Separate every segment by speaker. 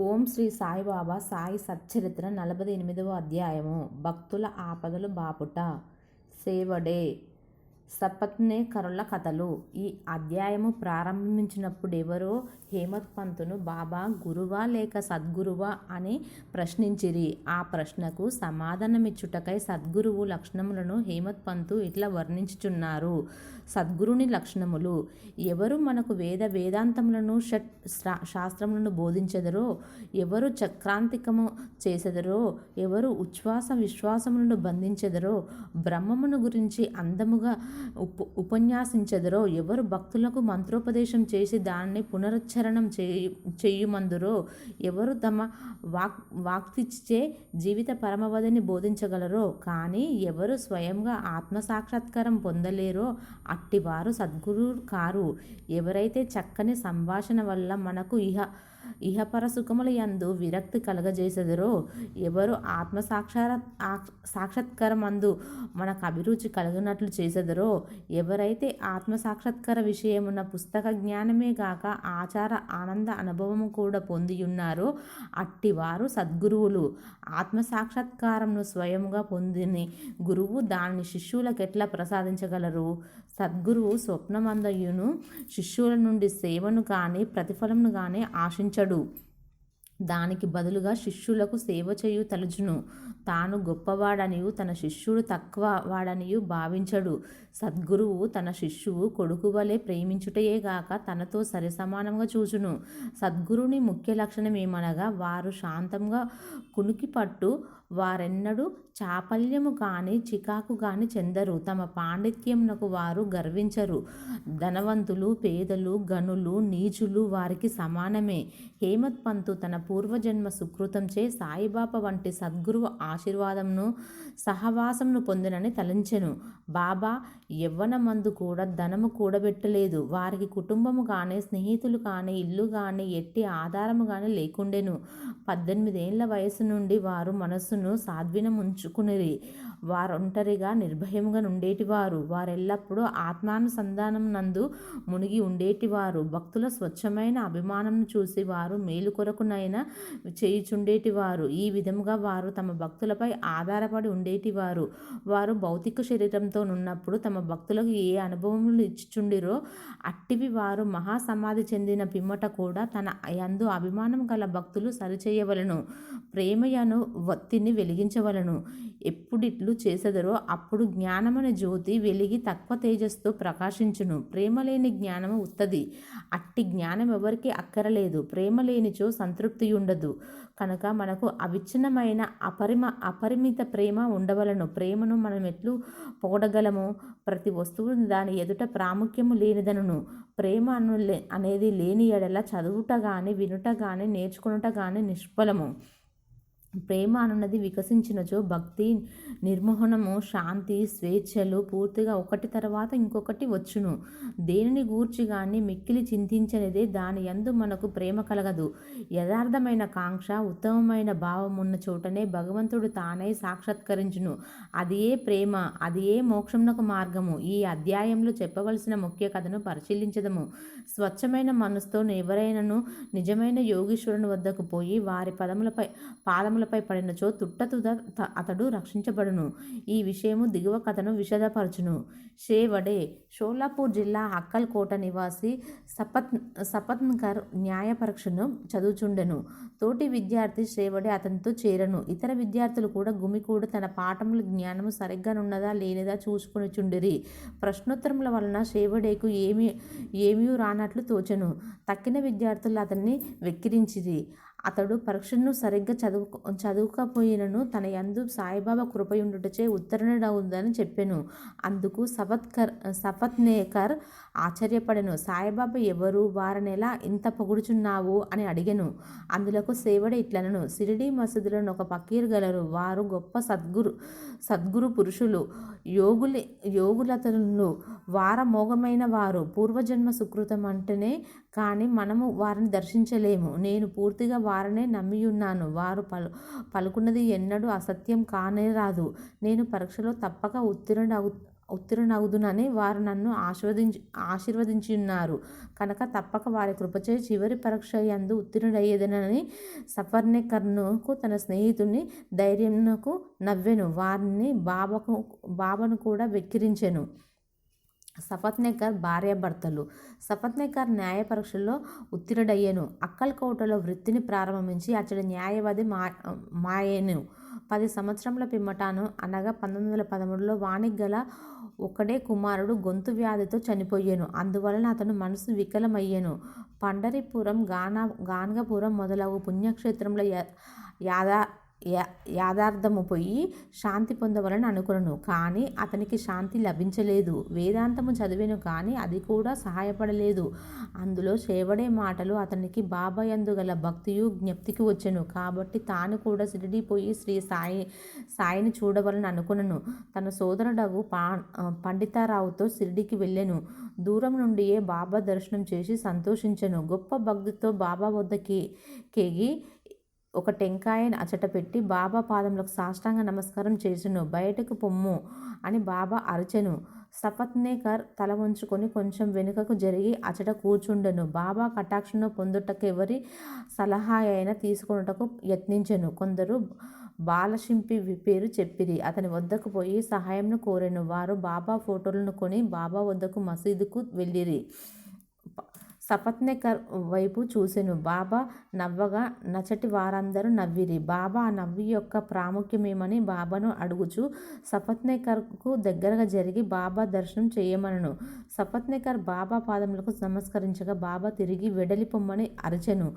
Speaker 1: ఓం శ్రీ సాయిబాబా సాయి సచ్చరిత్ర నలభై ఎనిమిదవ అధ్యాయము. భక్తుల ఆపదలు బాపుట. సేవడే. సపత్నే కరుల కథలు. ఈ అధ్యాయము ప్రారంభించినప్పుడెవరో హేమత్ పంతును బాబా గురువా లేక సద్గురువా అని ప్రశ్నించిరి. ఆ ప్రశ్నకు సమాధానమిచ్చుటకై సద్గురువు లక్షణములను హేమత్ పంతు ఇట్లా వర్ణించుచున్నారు. సద్గురుని లక్షణములు ఎవరు మనకు వేద వేదాంతములను షట్ శా- శాస్త్రములను బోధించెదరో ఎవరు చక్రాంతికము చేసెదరో ఎవరు ఉచ్ఛ్వాస విశ్వాసములను బంధించెదరో బ్రహ్మమును గురించి అందముగా ఉప ఉపన్యాసించెదరో ఎవరు భక్తులకు మంత్రోపదేశం చేసి దానిని పునరుచ్చరణం చేయు చేయుమందురో ఎవరు తమ వాక్ వాక్తిచ్చే జీవిత పరమవధిని బోధించగలరో కానీ ఎవరు స్వయంగా ఆత్మసాక్షాత్కారం పొందలేరో అట్టివారు సద్గురు కారు ఎవరైతే చక్కని సంభాషణ వల్ల మనకు ఇహ ఇహపర సుఖముల యందు విరక్తి కలగజేసెదరో? ఎవరు ఆత్మ సాక్షార సాక్షాత్కారమందు మనకు అభిరుచి కలిగినట్లు చేసెదరో? ఎవరైతే ఆత్మ సాక్షాత్కార విషయమున పుస్తక జ్ఞానమే గాక ఆచార ఆనంద అనుభవము కూడా పొందియున్నారో అట్టివారు సద్గురువులు. ఆత్మ సాక్షాత్కారంను స్వయంగా పొందిని గురువు దానిని శిష్యులకు ఎట్లా ప్రసాదించగలరు? సద్గురువు స్వప్నమందయును శిష్యుల నుండి సేవను కానీ ప్రతిఫలంను కానీ ఆశించడు. దానికి బదులుగా శిష్యులకు సేవ చేయు తలుచును. తాను గొప్పవాడనియు తన శిష్యుడు తక్కువ వాడనియు భావించడు. సద్గురువు తన శిష్యువు కొడుకు వలె ప్రేమించుటయేగాక తనతో సరిసమానంగా చూచును. సద్గురుని ముఖ్య లక్షణం ఏమనగా వారు శాంతంగా కునికి పట్టు వారెన్నడూ చాపల్యము కాని చికాకు కాని చెందరు. తమ పాండిత్యమునకు వారు గర్వించరు. ధనవంతులు పేదలు గనులు నీచులు వారికి సమానమే. హేమత్ పంతు తన పూర్వజన్మ సుకృతంచే సాయిబాబా వంటి సద్గురువు ఆశీర్వాదంను సహవాసంను పొందినని తలంచెను. బాబా యవ్వనమందు కూడా ధనము కూడబెట్టలేదు. వారికి కుటుంబము కానీ స్నేహితులు కానీ ఇల్లు కానీ ఎట్టి ఆధారము కానీ లేకుండెను. పద్దెనిమిదేళ్ళ వయసు నుండి వారు మనస్సును సాధ్వినం వారు ఒంటరిగా నిర్భయముగా ఉండేటివారు వారెల్లప్పుడూ ఆత్మానుసంధానం నందు మునిగి ఉండేటివారు. భక్తుల స్వచ్ఛమైన అభిమానం చూసి వారు మేలు కొరకునైనా చేయుచుండేటివారు. ఈ విధముగా వారు తమ భక్తులపై ఆధారపడి ఉండేటివారు. వారు భౌతిక శరీరంతో ఉన్నప్పుడు తమ భక్తులకు ఏ అనుభవములు ఇచ్చుచుండిరో అట్టివి వారు మహాసమాధి చెందిన పిమ్మట కూడా తన యందు అభిమానం గల భక్తులు సరిచేయవలను. ప్రేమయను వత్తిని వెలిగించవలను. ఎప్పుడిట్లు చేసెదరో అప్పుడు జ్ఞానమనే జ్యోతి వెలిగి తక్కువ తేజస్తో ప్రకాశించును. ప్రేమ లేని జ్ఞానము ఉత్తది. అట్టి జ్ఞానం ఎవరికి అక్కరలేదు. ప్రేమ లేనిచో సంతృప్తి ఉండదు కనుక మనకు అవిచ్ఛిన్నమైన అపరిమ అపరిమిత ప్రేమ ఉండవలను. ప్రేమను మనం ఎట్లు పొగడగలము ప్రతి వస్తువు దాని ఎదుట ప్రాముఖ్యము లేనిదనను. ప్రేమ అను లే- అనేది లేని ఎడల చదువుట కానీ వినుట కానీ నేర్చుకునుట కానీ నిష్ఫలము. ప్రేమ అనున్నది వికసించినచో భక్తి నిర్మోహనము శాంతి స్వేచ్ఛలు పూర్తిగా ఒకటి తర్వాత ఇంకొకటి వచ్చును. దేనిని గూర్చి కానీ మిక్కిలి చింతించనిదే దాని యందు మనకు ప్రేమ కలగదు. యథార్థమైన కాంక్ష ఉత్తమమైన భావం ఉన్న చోటనే భగవంతుడు తానై సాక్షాత్కరించును. అది ఏ ప్రేమ అది ఏ మోక్షమునకు మార్గము. ఈ అధ్యాయంలో చెప్పవలసిన ముఖ్య కథను పరిశీలించదము. స్వచ్ఛమైన మనసుతో ఎవరైనను నిజమైన యోగీశ్వరుని వద్దకు పోయి వారి పదములపై పాదముల పడిన పడినచో తుట్టతుద త- అతడు రక్షించబడును. ఈ విషయము దిగువ కథను విషదపరచును. షేవడే షోలాపూర్ జిల్లా అక్కల్ కోట నివాసి సపత్ సపత్న్కర్ న్యాయ పరీక్షను చదువుచుండెను. తోటి విద్యార్థి శ్రేవడే అతనితో చేరను. ఇతర విద్యార్థులు కూడా గుమికూడ తన పాఠముల జ్ఞానము సరిగ్గానున్నదా లేనిదా చూసుకుని చుండిరి ప్రశ్నోత్తరముల వలన శ్రేవడేకు ఏమి ఏమీ రానట్లు తోచను. తక్కిన విద్యార్థులు అతన్ని వెక్కిరించిరి. అతడు పరీక్షను సరిగ్గా చదువు చదువుకపోయినను తన యందు సాయిబాబా కృపయుండుటచే ఉత్తరణవుందని చెప్పెను. అందుకు సపత్కర్ సపత్నేకర్ ఆశ్చర్యపడెను. సాయిబాబా ఎవరు వారనెలా ఇంత పొగుడుచున్నావు? అని అడిగెను. అందులకు సేవడ ఇట్లనను. సిరిడి మసీదులను ఒక పకీర్ గలరు. వారు గొప్ప సద్గురు సద్గురు పురుషులు. యోగులి యోగులతలు వారమోగమైన వారు పూర్వజన్మ సుకృతం అంటేనే కానీ మనము వారిని దర్శించలేము. నేను పూర్తిగా వారనే నమ్మియున్నాను. వారు పలు పలుకున్నది ఎన్నడూ అసత్యం కానే రాదు. నేను పరీక్షలో తప్పక ఉత్తీర్ణ ఉత్తీర్ణవుదునని వారు నన్ను ఆశీర్వదించి ఆశీర్వదించి ఉన్నారు కనుక తప్పక వారి కృపచే చివరి పరీక్ష యందు ఉత్తీర్ణుడయ్యేదనని సఫర్నేకర్నుకు తన స్నేహితుని ధైర్యంకు నవ్వెను. వారిని బాబాకు బాబాను కూడా వెక్కిరించెను. సఫత్నేకర్ భార్యాభర్తలు. సఫత్నేకర్ న్యాయ పరీక్షల్లో ఉత్తీర్ణుడయ్యెను. అక్కల్కోటలో వృత్తిని ప్రారంభించి అతడి న్యాయవాది మా మాయను. పది సంవత్సరముల పిమ్మటాను అనగా పంతొమ్మిది వందల పదమూడులో వానికి గల ఒకడే కుమారుడు గొంతు వ్యాధితో చనిపోయెను అందువలన అతను మనసు వికలమయ్యాను. పండరిపురం గానా గాన్గపురం మొదలగు పుణ్యక్షేత్రంలో యా యాదా యాదార్థము పోయి శాంతి పొందవలని అనుకున్నాను కానీ అతనికి శాంతి లభించలేదు. వేదాంతము చదివాను కానీ అది కూడా సహాయపడలేదు. అందులో చేవడే మాటలు అతనికి బాబాయందు గల భక్తియు జ్ఞప్తికి వచ్చాను. కాబట్టి తాను కూడా సిరిడి పోయి శ్రీ సాయి సాయిని చూడవలని అనుకున్నాను తన సోదరుడగు పా పండితారావుతో సిరిడికి వెళ్ళాను. దూరం నుండియే బాబా దర్శనం చేసి సంతోషించను. గొప్ప భక్తితో బాబా వద్దకి కేగి ఒక టెంకాయని అచట పెట్టి బాబా పాదములకు సాష్టాంగ నమస్కారం చేసెను బయటకు పొమ్ము అని బాబా అరచెను. సపత్నేకర్ తల వంచుకొని కొంచెం వెనుకకు జరిగి అచట కూర్చుండెను. బాబా కటాక్షను పొందుటకెవరి సలహా అయినా తీసుకొనుటకు యత్నించెను. కొందరు బాలశింపి పేరు చెప్పిరి. అతని వద్దకు పోయి సహాయంను కోరెను. వారు బాబా ఫోటోలను కొని బాబా వద్దకు మసీదుకు వెళ్ళిరి. సపత్నేకర్ వైపు చూసెను. బాబా నవ్వగా నచటి వారందరూ నవ్విరి. బాబా ఆ నవ్వు యొక్క ప్రాముఖ్యమేమని బాబాను అడుగుచు. సపత్నేకర్కు దగ్గరగా జరిగి బాబా దర్శనం చేయమనను. సపత్నేకర్ బాబా పాదములకు నమస్కరించగా బాబా తిరిగి వెడలి పొమ్మని అరచెను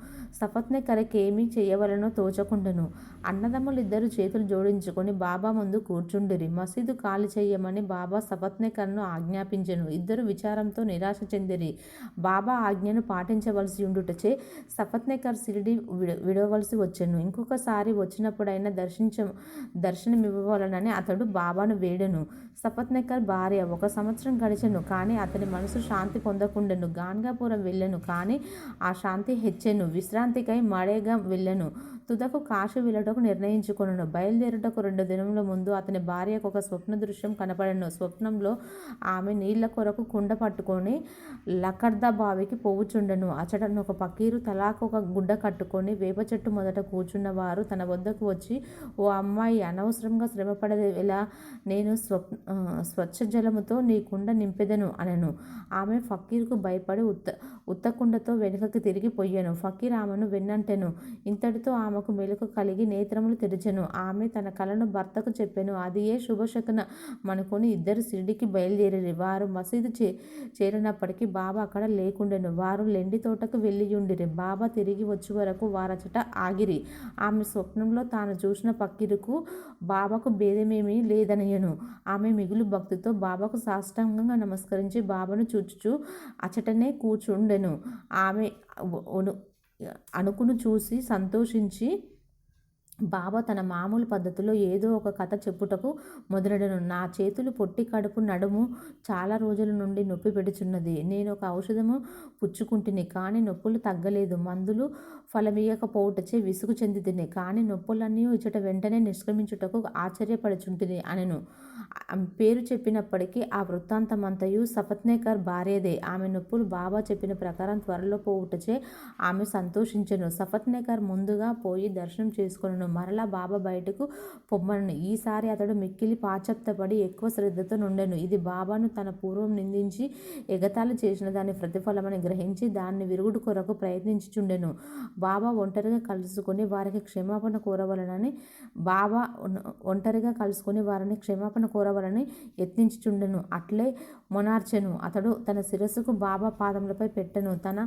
Speaker 1: సపత్నేకర్కేమీ చేయవలనో తోచకుండెను. అన్నదమ్ములిద్దరు చేతులు జోడించుకొని బాబా ముందు కూర్చుండిరి. మసీదు ఖాళీ చేయమని బాబా సపత్నేకర్ను ఆజ్ఞాపించెను. ఇద్దరు విచారంతో నిరాశ చెందిరి. బాబా ఆజ్ఞను పాటించవలసి ఉండుటచే సపత్నేకర్ సిరిడి విడ విడవలసి వచ్చెను. ఇంకొకసారి వచ్చినప్పుడైనా దర్శించ దర్శనమివ్వవలనని అతడు బాబాను వేడెను. సపత్నేకర్ భార్య ఒక సంవత్సరం గడిచెను కానీ అతని మనసు శాంతి పొందకుండెను. గాన్గాపురం వెళ్ళెను కానీ ఆ శాంతి హెచ్చెను. విశ్రాంతికై మడేగా వెళ్ళెను. తుదకు కాశీ వెళ్ళటకు నిర్ణయించుకొనెను. బయలుదేరుటకు రెండు దినముల ముందు అతని భార్యకు ఒక స్వప్న దృశ్యం కనపడను. స్వప్నంలో ఆమె నీళ్ళ కొరకు కుండ పట్టుకొని లకర్దా బావికి పోవుచుండెను. అచటను ఒక పకీరు తలాకు ఒక గుడ్డ కట్టుకొని వేప చెట్టు మొదట కూర్చున్న వారు తన వద్దకు వచ్చి ఓ అమ్మాయి అనవసరంగా శ్రమపడేది ఎలా నేను స్వప్ స్వచ్ఛ జలముతో నీ కుండ నింపెదను అనెను. ఆమె ఫకీర్కు భయపడి ఉత్త ఉత్తకుండతో వెనుకకు తిరిగి పొయ్యెను ఫకీర్ వెన్నంటెను. ఇంతటితో ఆమెకు మెలకు కలిగి నేత్రములు తెరిచెను. ఆమె తన కలను భర్తకు చెప్పెను. అది ఏ శుభశకున మనుకొని ఇద్దరు షిరిడికి బయలుదేరిరి. వారు మసీదు చే చేరినప్పటికీ బాబా అక్కడ లేకుండెను. వారు లెండి తోటకు వెళ్ళియుండిరి. బాబా తిరిగి వచ్చే వరకు వారచట ఆగిరి. ఆమె స్వప్నంలో తాను చూసిన పక్కిరుకు బాబాకు భేదమేమీ లేదనయను. ఆమె మిగులు భక్తితో బాబాకు సాష్టాంగంగా నమస్కరించి బాబాను చూచుచూ అచటనే కూర్చుండెను. ఆమె ఒను చూసి సంతోషించి బాబా తన మామూలు పద్ధతిలో ఏదో ఒక కథ చెప్పుటకు మొదలెడను. నా చేతులు పొట్టి కడుపు నడుము చాలా రోజుల నుండి నొప్పి పెడుచున్నది. నేను ఒక ఔషధము పుచ్చుకుంటుని కానీ నొప్పులు తగ్గలేదు. మందులు ఫలమీయకపోవటచే విసుగు చెందితిని కానీ నొప్పులన్నీ ఇచ్చట వెంటనే నిష్క్రమించుటకు ఆశ్చర్యపడుచుంటిని అనెను. పేరు చెప్పినప్పటికీ ఆ వృత్తాంతమంతయు సపత్నేకర్ భార్యదే. ఆమె నొప్పులు బాబా చెప్పిన ప్రకారం త్వరలో పోవుటచే ఆమె సంతోషించను. సపత్నేకర్ ముందుగా పోయి దర్శనం చేసుకొనెను. మరలా బాబా బయటకు పొమ్మను ఈసారి అతడు మిక్కిలి పాశ్చాత్యపడి ఎక్కువ శ్రద్ధతో నుండెను. ఇది బాబాను తన పూర్వం నిందించి ఎగతాళి చేసిన దాని ప్రతిఫలమని గ్రహించి దాన్ని విరుగుడు కొరకు ప్రయత్నించుచుండెను. బాబా ఒంటరిగా కలుసుకొని వారికి క్షమాపణ కోరవలనని బాబా ఒంటరిగా కలుసుకొని వారిని క్షమాపణ కోరవలని యత్నించుచుండెను. అట్లే మొనార్చెను. అతడు తన శిరస్సుకు బాబా పాదములపై పెట్టెను. తన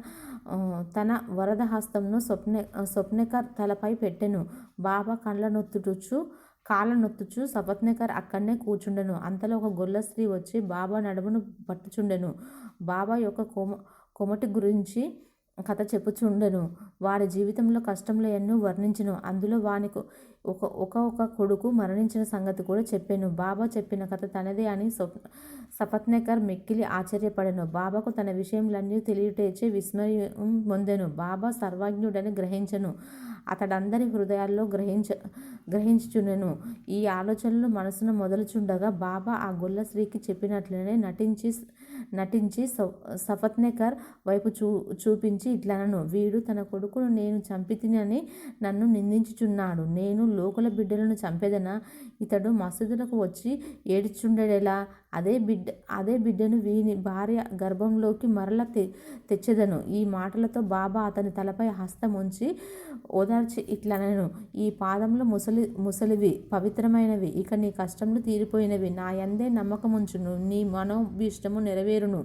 Speaker 1: తన వరద హస్తంను స్వప్న స్వప్నకర్ తలపై పెట్టెను. బాబా కండ్ల నొత్తుచుచు కాళ్ళ నొత్తుచు సపత్నేకర్ అక్కడనే కూర్చుండెను. అంతలో ఒక గొల్ల స్త్రీ వచ్చి బాబా నడుమును పట్టుచుండెను. బాబా యొక్క కొమ కొమటి గురించి కథ చెప్పుచుండెను. వారి జీవితంలో కష్టంలో ఎన్నో వర్ణించను. అందులో వానికి ఒక ఒక ఒక కొడుకు మరణించిన సంగతి కూడా చెప్పాను. బాబా చెప్పిన కథ తనదే అని స్వప్ సపత్నేకర్ మిక్కిలి ఆశ్చర్యపడెను. బాబాకు తన విషయంలన్నీ తెలియటేచే విస్మయం పొందెను. బాబా సర్వజ్ఞుడని గ్రహించను. అతడందరి హృదయాల్లో గ్రహించ గ్రహించుచునెను ఈ ఆలోచనలు మనసును మొదలుచుండగా బాబా ఆ గొల్ల స్త్రీకి చెప్పినట్లనే నటించి నటించి సఫత్నేకర్ వైపు చూ చూపించి ఇట్లనను. వీడు తన కొడుకును నేను చంపితినని నన్ను నిందించుచున్నాడు. నేను లోకల బిడ్డలను చంపేదనా? ఇతడు మసీదులకు వచ్చి ఏడ్చుండెడెలా? అదే బిడ్డ అదే బిడ్డను వీని భార్య గర్భంలోకి మరల తె తెచ్చేదను. ఈ మాటలతో బాబా అతని తలపై హస్తం ఉంచి ఓదార్చి ఇట్లనను. ఈ పాదంలో ముసలి ముసలివి పవిత్రమైనవి. ఇక నీ కష్టములు తీరిపోయినవి. నా యందే నమ్మకముంచును. నీ మనోభీష్టము నెరవేరును.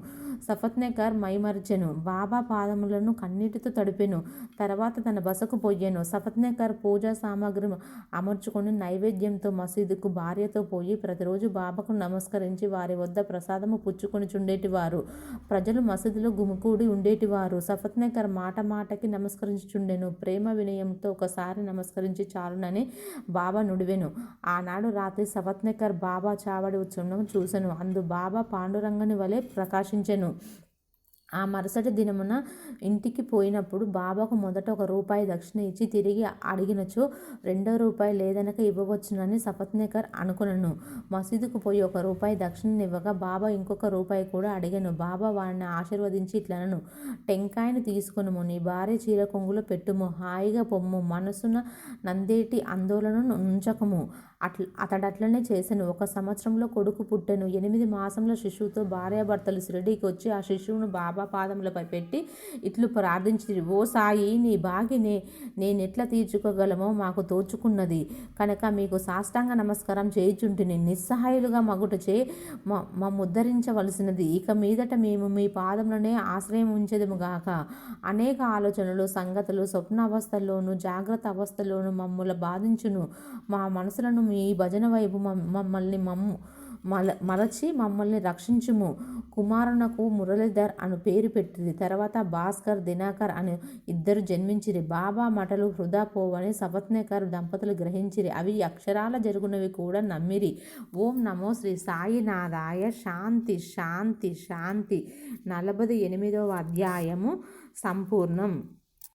Speaker 1: సఫత్నేకర్ మైమర్చెను బాబా పాదములను కన్నీటితో తడిపెను. తర్వాత తన బసకు పోయాను. సఫత్నేకర్ పూజా సామాగ్రి అమర్చుకొని నైవేద్యంతో మసీదుకు భార్యతో పోయి ప్రతిరోజు బాబాకు నమస్కరించి వారి వద్ద ప్రసాదము పుచ్చుకొని చుండేటివారు. ప్రజలు మసీదులో గుమికూడి ఉండేటివారు. సఫత్నేకర్ మాట మాటకి నమస్కరించుచుండెను. ప్రేమ వినయంతో ఒకసారి నమస్కరించి చాలునని బాబా నుడివెను. ఆనాడు రాత్రి సఫత్నేకర్ బాబా చావడి ఉత్సవం చూసెను. అందు బాబా పాండురంగని వలె ప్రకాశించెను. ఆ మరుసటి దినమున ఇంటికి పోయినప్పుడు బాబాకు మొదట ఒక రూపాయి దక్షిణ ఇచ్చి తిరిగి అడిగినచో రెండో రూపాయి లేదనక ఇవ్వవచ్చునని సపత్నేకర్ అనుకునను. మసీదుకు పోయి ఒక రూపాయి దక్షిణ ఇవ్వగా బాబా ఇంకొక రూపాయి కూడా అడిగాను. బాబా వాడిని ఆశీర్వదించి ఇట్లనను. టెంకాయను తీసుకునుము. నీ భార్య చీర కొంగులో పెట్టుము. హాయిగా పొమ్ము. మనసున నందేటి ఆందోళన ఉంచకము. అట్ల అట్లనే చేశాను ఒక సంవత్సరంలో కొడుకు పుట్టెను. ఎనిమిది మాసంలో శిశువుతో భార్యాభర్తలు షిరిడీకి వచ్చి ఆ శిశువును బాబా పాదములపై పెట్టి ఇట్లు ప్రార్థించి ఓ సాయి నీ బాగినే నేనెట్లా తీర్చుకోగలమో మాకు తోచుకున్నది. కనుక మీకు సాష్టాంగ నమస్కారం చేయుచుంటిని నిస్సహాయులుగా మగుటచే మా ముద్దరించవలసినది ఇక మీదట మేము మీ పాదములనే ఆశ్రయం ఉంచెదముగాక అనేక ఆలోచనలు సంగతులు స్వప్నావస్థల్లోనూ జాగ్రత్త అవస్థలోనూ మమ్మల్ని బాధించును. మా మనసులను మీ భజన వైపు మమ్మల్ని మమ్ము మల మలచి మమ్మల్ని రక్షించుము. కుమారునకు మురళీధర్ అను పేరు పెట్టింది. తర్వాత భాస్కర్ దినాకర్ అని ఇద్దరు జన్మించిరి. బాబా మటలు హృదా పోవని సపత్నేకర్ దంపతులు గ్రహించిరి. అవి అక్షరాల జరుగునవి కూడా నమ్మిరి. ఓం నమో శ్రీ సాయినాథాయ శాంతి శాంతి శాంతి. నలభై ఎనిమిదవ అధ్యాయము సంపూర్ణం.